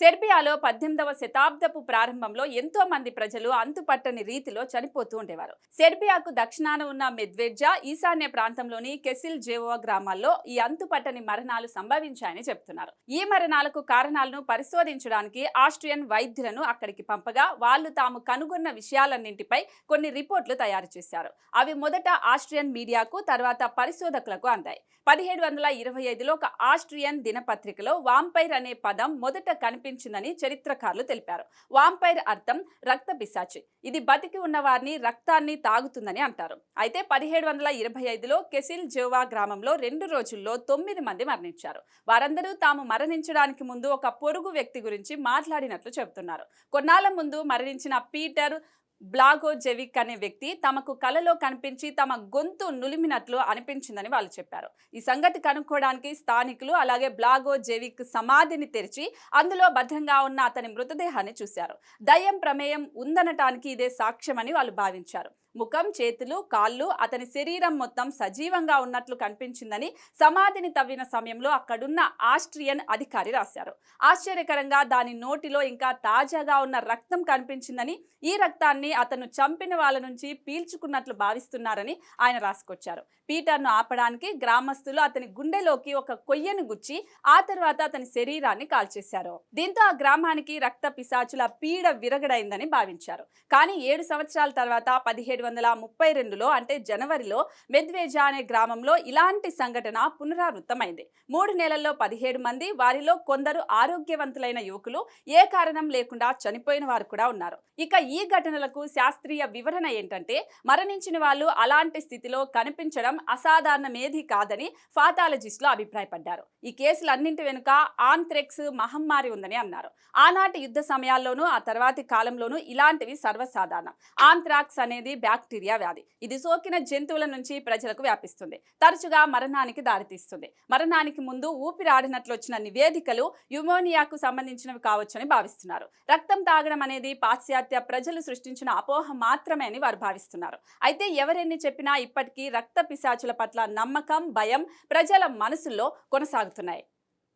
సెర్బియాలో పద్దెనిమిదవ శతాబ్దపు ప్రారంభంలో ఎంతో మంది ప్రజలు అంతుపట్టని రీతిలో చనిపోతూ ఉండేవారు. సెర్బియాకు దక్షిణాన ఉన్న మెద్వెడ్జా ఈశాన్య ప్రాంతంలోని కెసిల్ జేవో గ్రామాల్లో ఈ అంతుపట్టని మరణాలు సంభవించాయని చెప్తున్నారు ఈ మరణాలకు కారణాలను పరిశోధించడానికి ఆస్ట్రియన్ వైద్యులను అక్కడికి పంపగా వాళ్ళు తాము కనుగొన్న విషయాలన్నింటిపై కొన్ని రిపోర్ట్లు తయారు చేశారు. అవి మొదట ఆస్ట్రియన్ మీడియాకు తర్వాత పరిశోధకులకు అందాయి. పదిహేడు వందల ఇరవై ఐదులో ఒక ఆస్ట్రియన్ దినపత్రికలో వాంపైర్ అనే పదం మొదట కనిపి కనిపించిందని చరిత్రకారులు తెలిపారు. వాంపైర్ అర్థం రక్త పిశాచి. ఇది బతికి ఉన్న వారిని రక్తాన్ని తాగుతుందని అంటారు. అయితే పదిహేడు వందల ఇరవై ఐదులో కెసిల్ జోవా గ్రామంలో రెండు రోజుల్లో తొమ్మిది మంది మరణించారు. వారందరూ తాము మరణించడానికి ముందు ఒక పొరుగు వ్యక్తి గురించి మాట్లాడినట్లు చెబుతున్నారు. కొన్నాళ్ళ ముందు మరణించిన పీటర్ బ్లాగోజెవిక్ అనే వ్యక్తి తమకు కలలో కనిపించి తమ గొంతు నులిమినట్లు అనిపించిందని వాళ్ళు చెప్పారు. ఈ సంగతి కనుక్కోవడానికి స్థానికులు అలాగే బ్లాగోజెవిక్ సమాధిని తెరిచి అందులో భద్రంగా ఉన్న అతని మృతదేహాన్ని చూశారు. దయ్యం ప్రమేయం ఉందనటానికి ఇదే సాక్ష్యమని వాళ్ళు భావించారు. ముఖం చేతులు కాళ్ళు అతని శరీరం మొత్తం సజీవంగా ఉన్నట్లు కనిపించిందని సమాధిని తవ్విన సమయంలో అక్కడున్న ఆస్ట్రియన్ అధికారి రాశారు. ఆశ్చర్యకరంగా దాని నోటిలో ఇంకా తాజాగా ఉన్న రక్తం కనిపించిందని ఈ రక్తాన్ని అతను చంపిన వాళ్ళ నుంచి పీల్చుకున్నట్లు భావిస్తున్నారని ఆయన రాసుకొచ్చారు. పీటర్ను ఆపడానికి గ్రామస్తులు అతని గుండెలోకి ఒక కొయ్యను గుచ్చి ఆ తర్వాత అతని శరీరాన్ని కాల్చేశారు. దీంతో ఆ గ్రామానికి రక్త పిశాచుల పీడ విరగడైందని భావించారు. కానీ ఏడు సంవత్సరాల తర్వాత పదిహేడు వందల ముప్పై రెండులో అంటే జనవరిలో మెద్వేజా అనే గ్రామంలో ఇలాంటి సంఘటన పునరావృతమైంది. మూడు నెలల్లో పదిహేడు మంది వారిలో కొందరు ఆరోగ్యవంతులైన యువకులు ఏ కారణం లేకుండా చనిపోయిన వారు కూడా ఉన్నారు. ఇక ఈ ఘటనలకు శాస్త్రీయ వివరణ ఏంటంటే మరణించిన వాళ్ళు అలాంటి స్థితిలో కనిపించడం అసాధారణమేది కాదని ఫాతాలజిస్టులు అభిప్రాయపడ్డారు. ఈ కేసులన్నింటి వెనుక ఆంథ్రెక్స్ మహమ్మారి ఉందని అన్నారు. ఆనాటి యుద్ధ సమయాల్లోనూ ఆ తర్వాతి కాలంలోనూ ఇలాంటివి సర్వసాధారణం. ఆంథ్రాక్స్ అనేది బ్యాక్టీరియా వ్యాధి. ఇది సోకిన జంతువుల నుంచి ప్రజలకు వ్యాపిస్తుంది. తరచుగా మరణానికి దారితీస్తుంది. మరణానికి ముందు ఊపిరాడినట్లు వచ్చిన నివేదికలు యుమోనియాకు సంబంధించినవి కావచ్చని భావిస్తున్నారు. రక్తం తాగడం అనేది పాశ్చాత్య ప్రజలు సృష్టించిన అపోహ మాత్రమే అని వారు భావిస్తున్నారు. అయితే ఎవరెన్ని చెప్పినా ఇప్పటికీ రక్త పిశాచుల పట్ల నమ్మకం భయం ప్రజల మనసుల్లో కొనసాగుతున్నాయి.